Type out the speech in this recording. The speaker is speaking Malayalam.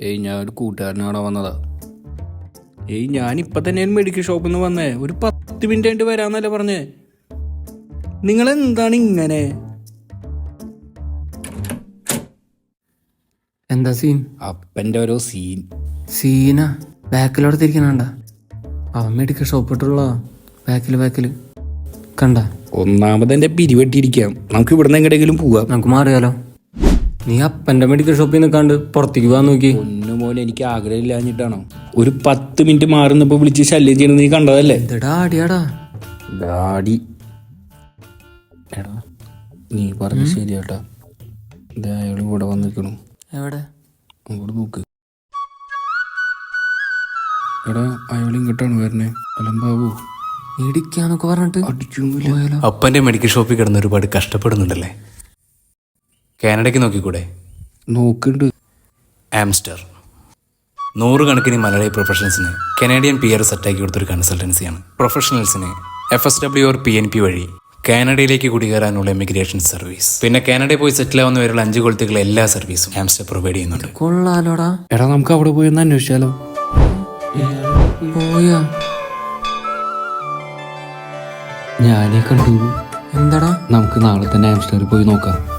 ഏയ് ഞാൻ ഒരു കൂട്ടുകാരനാണ് വന്നതാ. ഏയ് ഇപ്പൊ തന്നെ മെഡിക്കൽ ഷോപ്പിൽ നിന്ന് വന്നേ. ഒരു പത്ത് മിനിറ്റ് ആയിട്ട് വരാന്നല്ലേ പറഞ്ഞേ. നിങ്ങൾ എന്താണ് ഇങ്ങനെ? എന്താ സീൻ അപ്പന്റെ ഓരോ സീൻ സീനാ ബാക്കിലോടെ തിരിക്കണണ്ട? അവൻ മെഡിക്കൽ ഷോപ്പിട്ടുള്ള ബാക്കിൽ ബാക്കിൽ കണ്ട? ഒന്നാമത് എന്റെ പിരിവെട്ടിയിരിക്കാം നമുക്ക് ഇവിടുന്ന് എങ്ങോട്ടെങ്കിലും പോവാം. നമുക്ക് മാറിയാലോ? നീ അപ്പന്റെ മെഡിക്കൽ ഷോപ്പിൽ നിൽക്കാണ്ട് പുറത്തേക്ക് പോകാൻ നോക്കി. ഒന്നു പോലെ എനിക്ക് ആഗ്രഹമില്ലാഞ്ഞിട്ടാണോ? ഒരു പത്ത് മിനിറ്റ് മാറുന്നപ്പോ വിളിച്ച് ശല്യം ചെയ്യണത് നീ കണ്ടതല്ലേ? എന്തെടാ അടിയാടാ? ഡാഡി എടാ നീ പറഞ്ഞ ശരിയാട്ടാ. ഇത് അയാൾ ഇവിടെ വന്നിരിക്കണു. എവിടെ? അങ്ങോട്ട് നോക്ക്. എടാ അയാൾ ഇങ്ങോട്ടാണ് വരണേ. അലമ്പാവോ ഇടിക്കാന്നൊക്കെ പറഞ്ഞിട്ട് അപ്പന്റെ മെഡിക്കൽ ഷോപ്പിൽ കിടന്ന് ഒരുപാട് കഷ്ടപ്പെടുന്നുണ്ടല്ലേ? കാനഡയ്ക്ക് നോക്കിക്കൂടെ? നോക്കുന്നുണ്ട് ആംസ്റ്റർ. നൂറുകണക്കിന് മലയാളി പ്രൊഫഷണൽസിന് കനേഡിയൻ പി ആർ സെറ്റാക്കി കൊടുത്തൊരു കൺസൾട്ടൻസിയാണ്. പ്രൊഫഷണൽസിന് F S W or P N P വഴി കാനഡയിലേക്ക് കുടികയറാനുള്ള എമിഗ്രേഷൻ സർവീസ്. പിന്നെ കാനഡയിൽ പോയി സെറ്റിൽ ആവുന്ന വരെയുള്ള അഞ്ച് കൊളുത്തുകൾ എല്ലാ സർവീസും ആംസ്റ്റർ പ്രൊവൈഡ് ചെയ്യുന്നുണ്ട്. കൊള്ളാലോടാ. എടാ നമുക്ക് അവിടെ പോയി ഒന്ന് അന്വേഷിച്ചാലോ? പോയാ. ഞാനേ കണ്ടു. എന്താടാ? നമുക്ക് നാളെ തന്നെ ആംസ്റ്ററിൽ പോയി നോക്കാം.